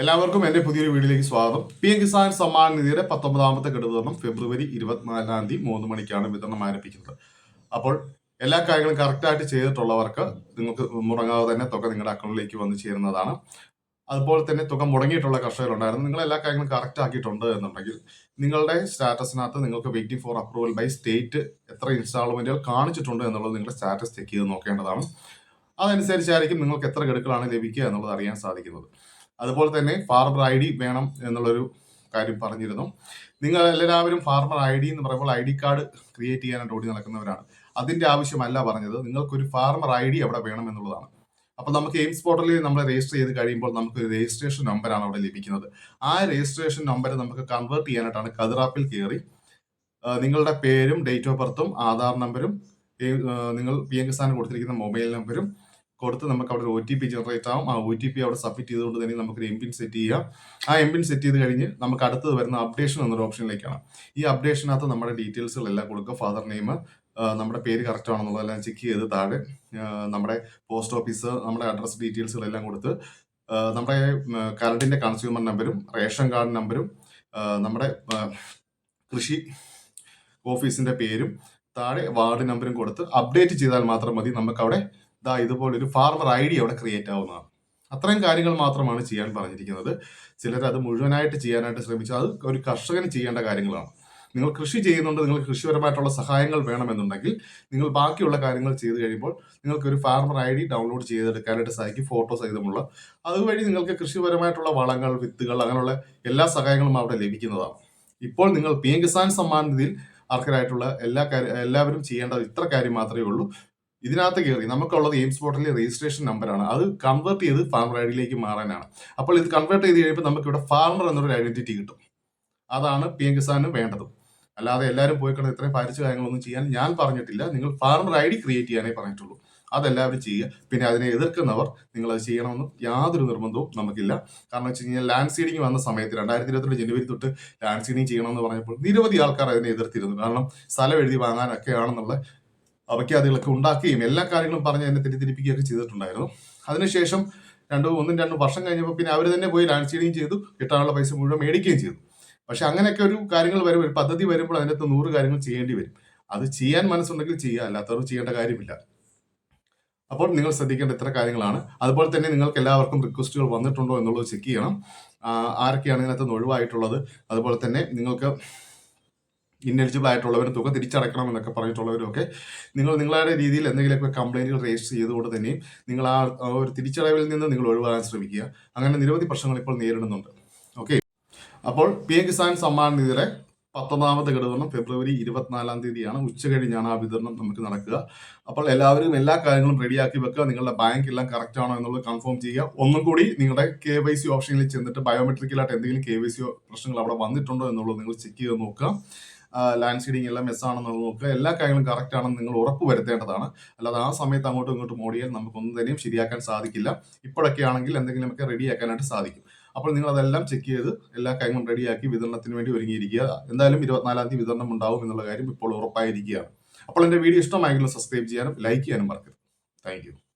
എല്ലാവർക്കും എന്റെ പുതിയൊരു വീഡിയോയിലേക്ക് സ്വാഗതം. പി എം കിസാൻ സമ്മാൻ നിധിയുടെ പത്തൊമ്പതാമത്തെ ഘടകം ഫെബ്രുവരി ഇരുപത്തിനാലാം തീയതി മൂന്ന് മണിക്കാണ് വിതരണം ആരംഭിക്കുന്നത്. അപ്പോൾ എല്ലാ കാര്യങ്ങളും കറക്റ്റായിട്ട് ചെയ്തിട്ടുള്ളവർക്ക് നിങ്ങൾക്ക് മുടങ്ങാതെ തന്നെ തുക നിങ്ങളുടെ അക്കൗണ്ടിലേക്ക് വന്ന് ചേരുന്നതാണ്. അതുപോലെ തന്നെ തുക മുടങ്ങിയിട്ടുള്ള കർഷകരുണ്ടായിരുന്നു. നിങ്ങൾ എല്ലാ കാര്യങ്ങളും കറക്റ്റ് ആക്കിയിട്ടുണ്ട് എന്നുണ്ടെങ്കിൽ നിങ്ങളുടെ സ്റ്റാറ്റസിനകത്ത് നിങ്ങൾക്ക് waiting for approval by state എത്ര ഇൻസ്റ്റാൾമെന്റുകൾ കാണിച്ചിട്ടുണ്ട് എന്നുള്ളത് നിങ്ങളുടെ സ്റ്റാറ്റസ് ചെക്ക് ചെയ്ത് നോക്കേണ്ടതാണ്. അതനുസരിച്ചായിരിക്കും നിങ്ങൾക്ക് എത്ര ഗഡുക്കളാണ് ലഭിക്കുക എന്നുള്ളത് അറിയാൻ സാധിക്കുന്നത്. അതുപോലെ തന്നെ ഫാർമർ ഐ ഡി വേണം എന്നുള്ളൊരു കാര്യം പറഞ്ഞിരുന്നു. നിങ്ങൾ എല്ലാവരും ഫാർമർ ഐ ഡി എന്ന് പറയുമ്പോൾ ഐ ഡി കാർഡ് ക്രിയേറ്റ് ചെയ്യാനായിട്ട് ഓടി നടക്കുന്നവരാണ്. അതിന്റെ ആവശ്യമല്ല പറഞ്ഞത്. നിങ്ങൾക്കൊരു ഫാർമർ ഐ ഡി അവിടെ വേണം എന്നുള്ളതാണ്. അപ്പോൾ നമുക്ക് എയിംസ് പോർട്ടലിൽ നമ്മൾ രജിസ്റ്റർ ചെയ്ത് കഴിയുമ്പോൾ നമുക്ക് രജിസ്ട്രേഷൻ നമ്പറാണ് അവിടെ ലഭിക്കുന്നത്. ആ രജിസ്ട്രേഷൻ നമ്പർ നമുക്ക് കൺവേർട്ട് ചെയ്യാനായിട്ടാണ് കതിറാപ്പിൽ കയറി നിങ്ങളുടെ പേരും ഡേറ്റ് ഓഫ് ബർത്തും ആധാർ നമ്പരും നിങ്ങൾ പി എം കിസാൻ കൊടുത്തിരിക്കുന്ന മൊബൈൽ നമ്പരും കൊടുത്ത് നമുക്ക് അവിടെ ഒരു ഒ ടി പി ജനറേറ്റ് ആവും. ആ ഒ ടി പി അവിടെ സബ്മിറ്റ് ചെയ്തുകൊണ്ട് തന്നെ നമുക്ക് എം പിൻ സെറ്റ് ചെയ്യാം. ആ എം പിൻ സെറ്റ് ചെയ്ത് കഴിഞ്ഞ് നമുക്ക് അടുത്തത് വരുന്ന അപ്ഡേഷൻ എന്നൊരു ഓപ്ഷനിലേക്കാണ് ഈ അപ്ഡേഷനകത്ത് നമ്മുടെ ഡീറ്റെയിൽസുകളെല്ലാം കൊടുക്കുക. ഫാദർ നെയിം നമ്മുടെ പേര് കറക്റ്റ് ആണെന്നുള്ളതെല്ലാം ചെക്ക് ചെയ്ത് താഴെ നമ്മുടെ പോസ്റ്റ് ഓഫീസ് നമ്മുടെ അഡ്രസ് ഡീറ്റെയിൽസുകളെല്ലാം കൊടുത്ത് നമ്മുടെ കറണ്ടിന്റെ കൺസ്യൂമർ നമ്പരും റേഷൻ കാർഡ് നമ്പരും നമ്മുടെ കൃഷി ഓഫീസിന്റെ പേരും താഴെ വാർഡ് നമ്പറും കൊടുത്ത് അപ്ഡേറ്റ് ചെയ്താൽ മാത്രം മതി. നമുക്ക് അവിടെ ദാ ഇതുപോലൊരു ഫാർമർ ഐ ഡി അവിടെ ക്രിയേറ്റ് ആവുന്നതാണ്. അത്രയും കാര്യങ്ങൾ മാത്രമാണ് ചെയ്യാൻ പറഞ്ഞിരിക്കുന്നത്. ചിലർ അത് മുഴുവനായിട്ട് ചെയ്യാനായിട്ട് ശ്രമിച്ചു അത് ഒരു കർഷകന് ചെയ്യേണ്ട കാര്യങ്ങളാണ്. നിങ്ങൾ കൃഷി ചെയ്യുന്നുണ്ട് നിങ്ങൾ കൃഷിപരമായിട്ടുള്ള സഹായങ്ങൾ വേണമെന്നുണ്ടെങ്കിൽ നിങ്ങൾ ബാക്കിയുള്ള കാര്യങ്ങൾ ചെയ്തു കഴിയുമ്പോൾ നിങ്ങൾക്ക് ഒരു ഫാർമർ ഐ ഡി ഡൗൺലോഡ് ചെയ്തെടുക്കാനായിട്ട് സാധിക്കും ഫോട്ടോ സഹിതമുള്ള അതുവഴി നിങ്ങൾക്ക് കൃഷിപരമായിട്ടുള്ള വളങ്ങൾ വിത്തുകൾ അങ്ങനെയുള്ള എല്ലാ സഹായങ്ങളും അവിടെ ലഭിക്കുന്നതാണ്. ഇപ്പോൾ നിങ്ങൾ പി എം കിസാൻ സമ്മാൻ അർഹരായിട്ടുള്ള എല്ലാ എല്ലാവരും ചെയ്യേണ്ടത് ഇത്ര കാര്യം മാത്രമേ ഉള്ളൂ. ഇതിനകത്ത് കയറി നമുക്കുള്ളത് എയിംസ് പോർട്ടലിലെ രജിസ്ട്രേഷൻ നമ്പറാണ് അത് കൺവേർട്ട് ചെയ്ത് ഫാർമർ ഐ ഡിയിലേക്ക് മാറാനാണ്. അപ്പോൾ ഇത് കൺവേർട്ട് ചെയ്ത് കഴിയുമ്പോൾ നമുക്ക് ഇവിടെ ഫാർമർ എന്നൊരു ഐഡന്റിറ്റി കിട്ടും. അതാണ് പി എം കിസാന് വേണ്ടത്. അല്ലാതെ എല്ലാവരും പോയി കിടന്ന് ഇത്രയും പാലിച്ച കാര്യങ്ങളൊന്നും ചെയ്യാൻ ഞാൻ പറഞ്ഞിട്ടില്ല. നിങ്ങൾ ഫാർമർ ഐ ഡി ക്രിയേറ്റ് ചെയ്യാനേ പറഞ്ഞിട്ടുള്ളൂ. അതെല്ലാവരും ചെയ്യുക. പിന്നെ അതിനെ എതിർക്കുന്നവർ നിങ്ങൾ അത് ചെയ്യണമെന്ന് യാതൊരു നിർബന്ധവും നമുക്കില്ല. കാരണം വെച്ച് കഴിഞ്ഞാൽ ലാൻഡ് സീഡിങ് വന്ന സമയത്ത് രണ്ടായിരത്തി ഇരുപത്തിരണ്ട് ജനുവരി തൊട്ട് ലാൻഡ് സീഡിങ് ചെയ്യണമെന്ന് പറഞ്ഞപ്പോൾ നിരവധി ആൾക്കാർ അതിനെ എതിർത്തിരുന്നു. കാരണം സ്ഥലം എഴുതി വാങ്ങാനൊക്കെയാണെന്നുള്ള അവയ്ക്കാദികളൊക്കെ ഉണ്ടാക്കുകയും എല്ലാ കാര്യങ്ങളും പറഞ്ഞ് എന്നെ തെറ്റിദ്ധരിപ്പിക്കുകയൊക്കെ ചെയ്തിട്ടുണ്ടായിരുന്നു. അതിനുശേഷം രണ്ട് ഒന്നും രണ്ടും വർഷം കഴിഞ്ഞപ്പോൾ പിന്നെ അവർ തന്നെ പോയി ലാൻഡ് സീഡിങ് ചെയ്തു കിട്ടാനുള്ള പൈസ മുഴുവൻ മേടിക്കുകയും ചെയ്തു. പക്ഷെ അങ്ങനെയൊക്കെ ഒരു കാര്യങ്ങൾ വരും ഒരു പദ്ധതി വരുമ്പോൾ അതിനകത്ത് നൂറ് കാര്യങ്ങൾ ചെയ്യേണ്ടി വരും. അത് ചെയ്യാൻ മനസ്സുണ്ടെങ്കിൽ ചെയ്യുക അല്ലാത്തവർ ചെയ്യേണ്ട കാര്യമില്ല. അപ്പോൾ നിങ്ങൾ ശ്രദ്ധിക്കേണ്ട ഇത്ര കാര്യങ്ങളാണ്. അതുപോലെ തന്നെ നിങ്ങൾക്ക് എല്ലാവർക്കും റിക്വസ്റ്റുകൾ വന്നിട്ടുണ്ടോ എന്നുള്ളത് ചെക്ക് ചെയ്യണം. ആരൊക്കെയാണ് ഇതിനകത്ത് ഒഴിവായിട്ടുള്ളത്? അതുപോലെ തന്നെ നിങ്ങൾക്ക് ഇന്നെലിജിബിൾ ആയിട്ടുള്ളവരും തുക തിരിച്ചടക്കണം എന്നൊക്കെ പറഞ്ഞിട്ടുള്ളവരും ഒക്കെ നിങ്ങൾ നിങ്ങളുടെ രീതിയിൽ എന്തെങ്കിലുമൊക്കെ കംപ്ലൈന്റുകൾ രജിസ്റ്റർ ചെയ്തുകൊണ്ട് തന്നെയും നിങ്ങൾ ആ ഒരു തിരിച്ചടവിൽ നിന്ന് നിങ്ങൾ ഒഴിവാകാൻ ശ്രമിക്കുക. അങ്ങനെ നിരവധി പ്രശ്നങ്ങൾ ഇപ്പോൾ നേരിടുന്നുണ്ട്. ഓക്കെ അപ്പോൾ പി എം കിസാൻ സമ്മാൻ നിധിയുടെ പത്തൊന്നാമത്തെ ഘടകം ഫെബ്രുവരി ഇരുപത്തിനാലാം തീയതിയാണ്. ഉച്ച കഴിഞ്ഞാണ് ആ വിതരണം നമുക്ക് നടക്കുക. അപ്പോൾ എല്ലാവരും എല്ലാ കാര്യങ്ങളും റെഡിയാക്കി വെക്കുക. നിങ്ങളുടെ ബാങ്ക് എല്ലാം കറക്റ്റ് ആണോ എന്നുള്ളത് കൺഫേം ചെയ്യുക. ഒന്നും കൂടി നിങ്ങളുടെ കെ വൈ സി ഓപ്ഷനിൽ ചെന്നിട്ട് ബയോമെട്രിക്കലായിട്ട് എന്തെങ്കിലും കെ വൈ സി പ്രശ്നങ്ങൾ അവിടെ വന്നിട്ടുണ്ടോ എന്നുള്ളത് നിങ്ങൾ ചെക്ക് ചെയ്ത് നോക്കുക. ലാൻഡ് സീഡിങ് എല്ലാം മെസ്സാണെന്ന് നോക്കുക. എല്ലാ കാര്യങ്ങളും കറക്റ്റ് ആണെന്ന് നിങ്ങൾ ഉറപ്പ് വരുത്തേണ്ടതാണ്. അല്ലാതെ ആ സമയത്ത് അങ്ങോട്ടും ഇങ്ങോട്ടും ഓടിയാൽ നമുക്കൊന്നും തന്നെയും ശരിയാക്കാൻ സാധിക്കില്ല. ഇപ്പോഴൊക്കെ ആണെങ്കിൽ എന്തെങ്കിലും എന്തെങ്കിലുമൊക്കെ റെഡിയാക്കാനായിട്ട് സാധിക്കും. അപ്പോൾ നിങ്ങൾ അതെല്ലാം ചെക്ക് ചെയ്ത് എല്ലാ കാര്യങ്ങളും റെഡിയാക്കി വിതരണത്തിന് വേണ്ടി ഒരുങ്ങിയിരിക്കുക. എന്തായാലും ഇരുപത്തിനാലാം തീയതി വിതരണം ഉണ്ടാവും എന്നുള്ള കാര്യം ഇപ്പോൾ ഉറപ്പായിരിക്കുകയാണ്. അപ്പോൾ എന്റെ വീഡിയോ ഇഷ്ടമായെങ്കിലും സബ്സ്ക്രൈബ് ചെയ്യാനും ലൈക്ക് ചെയ്യാനും മറക്കരുത്. താങ്ക്